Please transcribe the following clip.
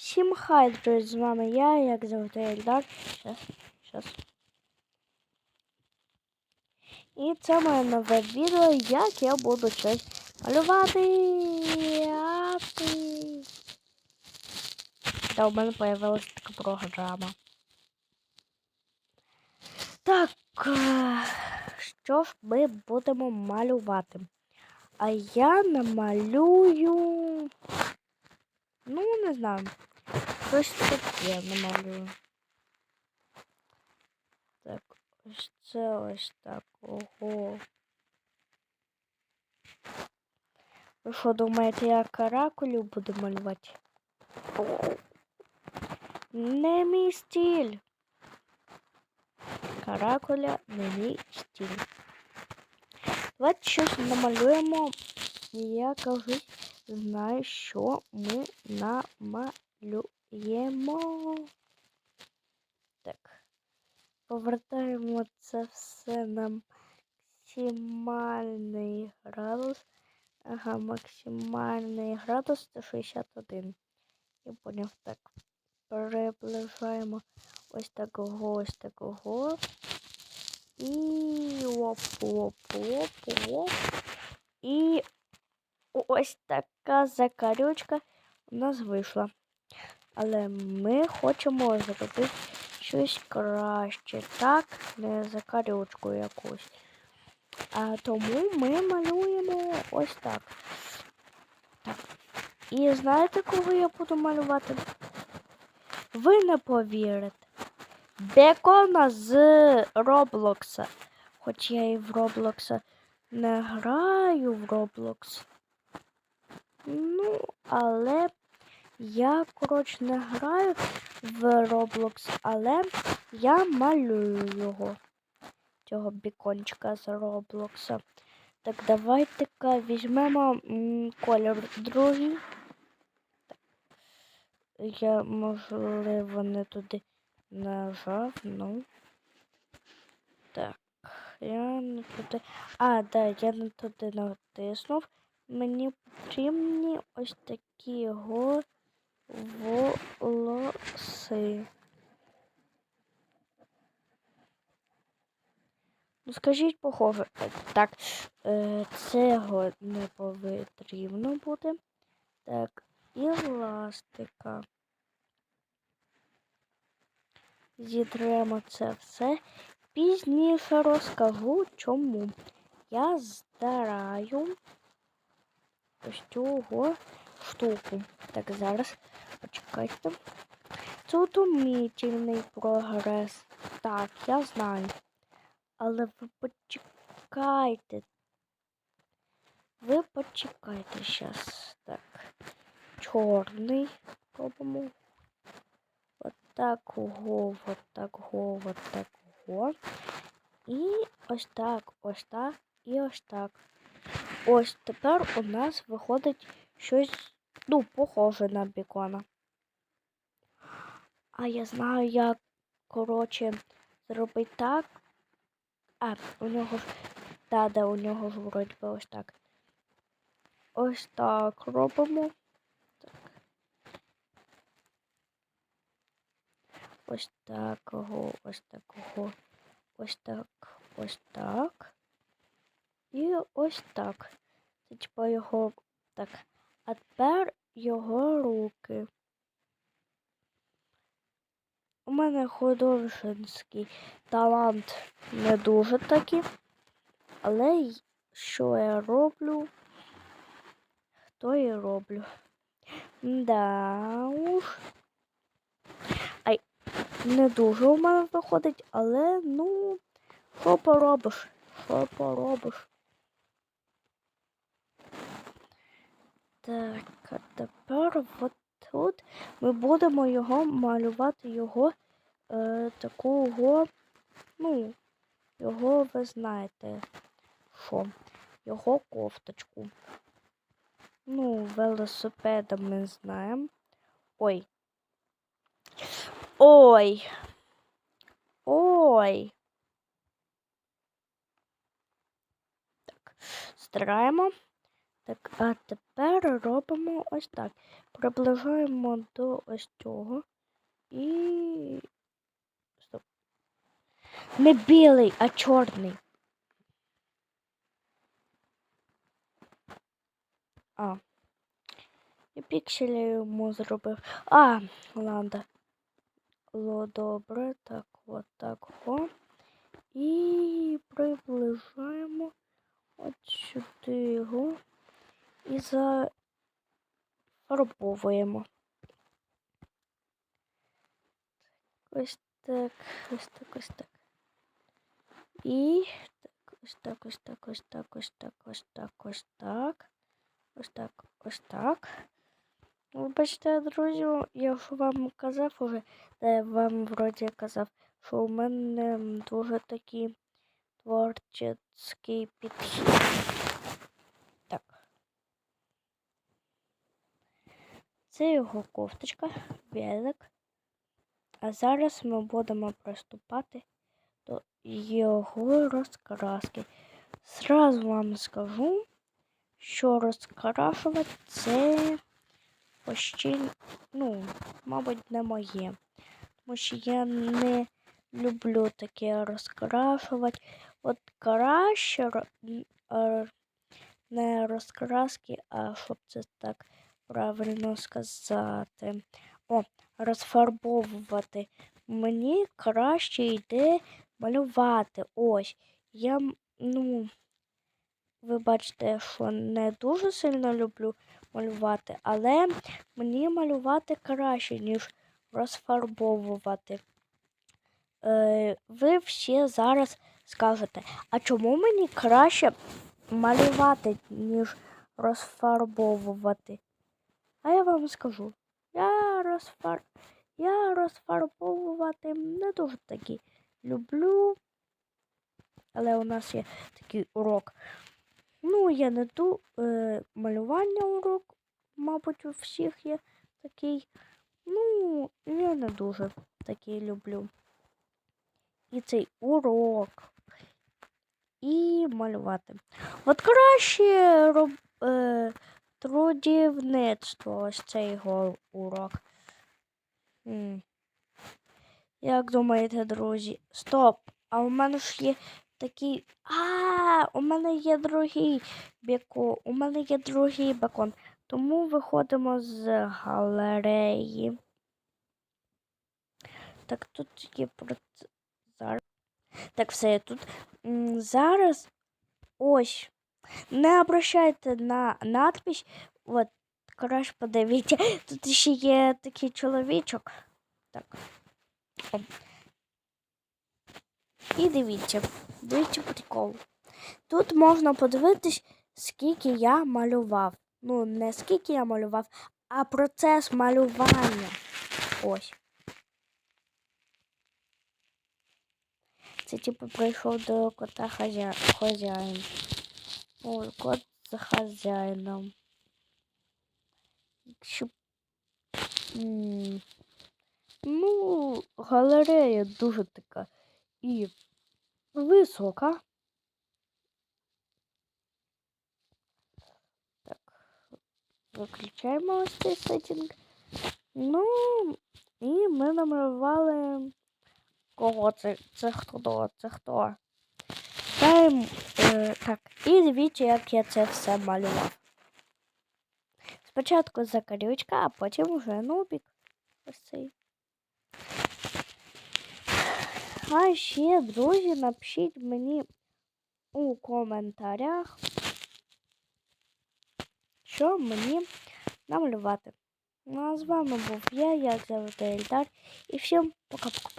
Всім хай, друзі, з вами я, як завжди Ельдар. Щас, щас. І це моє нове відео, як я буду щось малювати. Ати. Та у мене появилась така програма. Так, е, що ж ми будемо малювати? А я намалюю. Ну, не знаю. Щось таке намалюю. Так, ось це ось так. Ого. Ви що думаєте, я каракулю буду малювати? Не мій стиль. Каракуля не мій стиль. Давайте щось намалюємо. Я кажу, знаю, що ми намалюємо. Так. Повертаємо це все на максимальний градус. Ага, максимальний градус 161. Я поняв так. Приближаємо ось такого, ось такого. І оп, оп, оп, оп. І ось така закарючка у нас вийшла. Але ми хочемо зробити щось краще. Так, не закарючку якусь. А тому ми малюємо ось так. Так. І знаєте, кого я буду малювати? Ви не повірите. Бекона з Роблокса. Хоч я і в Роблокса не граю в Roblox. Ну, але я, коротше, не граю в Roblox, але я малюю його. Цього бікончика з Роблокса. Так, давайте-ка візьмемо колір другий. Я, можливо, не туди нажав, ну. Так, я не туди. А, да, я не туди натиснув. Мені потрібні ось такі його волоси. Ну, скажіть, похоже, так, е, цього не потрібно буде. Так, і ластика. Зітремо це все. Пізніше розкажу чому. Я здараю ось цього штуку. Так, зараз почекайте. Це утомітельний прогрес. Так, я знаю. Але ви почекайте. Ви почекайте зараз. Так. Чорний робимо. От такого, от такого, от такого. І ось так, ось так і ось так. Ось тепер у нас виходить щось, ну, похоже на бікона. А я знаю, як, коротше, зробити так. А, у нього ж, да, да, у нього ж вроді би ось так. Ось так робимо. Так. Ось такого, ось такого, ось так, ось так. І ось так. Це типа його так. А тепер його руки. У мене художницький талант не дуже такий. Але що я роблю, то і роблю. Да уж. Ай, не дуже у мене виходить, але ну, що поробиш? Що поробиш? Так, а тепер от тут ми будемо його малювати його е, такого, ну, його ви знаєте, що, його кофточку. Ну, велосипеда ми знаємо. Ой. Ой. Ой. Так, стираємо. Так, а тепер робимо ось так. приближаємо до ось цього і. Стоп. Не білий, а чорний. А. І пікселі йому зробив. А, ладно. Ло, добре, так, от так, о. І приближаємо от сюди його і зафарбовуємо. Ось так, ось так, ось так. І так, ось так, ось так, ось так, ось так, ось так, ось так. Ось так, ось так. Вибачте, друзі, я ж вам казав уже, я вам вроді казав, що у мене дуже такий творчий підхід. Це його кофточка, велик. А зараз ми будемо приступати до його розкраски. Зразу вам скажу, що розкрашувати це почти, ну, мабуть, не моє. Тому що я не люблю таке розкрашувати. От краще е, не розкраски, а щоб це так правильно сказати. О, розфарбовувати. Мені краще йде малювати. Ось. Я, ну, ви бачите, що не дуже сильно люблю малювати, але мені малювати краще, ніж розфарбовувати. Е, ви всі зараз скажете, а чому мені краще малювати, ніж розфарбовувати? А я вам скажу, я розфар... я розфарбовувати не дуже таки люблю. Але у нас є такий урок. Ну, я не ду е, малювання урок, мабуть, у всіх є такий. Ну, я не дуже такий люблю. І цей урок. І малювати. От краще роб, е, трудівництво, ось цей його урок. Як думаєте, друзі? Стоп! А у мене ж є такий. А, у мене є другий бекон. У мене є другий бекон. Тому виходимо з галереї. Так, тут є про зараз. Так, все тут. Зараз ось. Не обращайте на надпись. От, краще подивіться. Тут ще є такий чоловічок. Так. І дивіться, дивіться прикол. Тут можна подивитись, скільки я малював. Ну, не скільки я малював, а процес малювання. Ось. Це типу прийшов до кота хазя... хазяїн. Ой, кот за хазяїном. Якщо... Ну, галерея дуже така і висока. Так, виключаємо ось цей сеттинг. Ну, і ми намалювали кого це? Це хто? Це хто? Тайм, е, так, і дивіться, як я це все малював. Спочатку закарючка, а потім вже нубік. Ось цей. А ще, друзі, напишіть мені у коментарях, що мені намалювати. Ну а з вами був я, як завжди Ельдар. І всім пока-пока.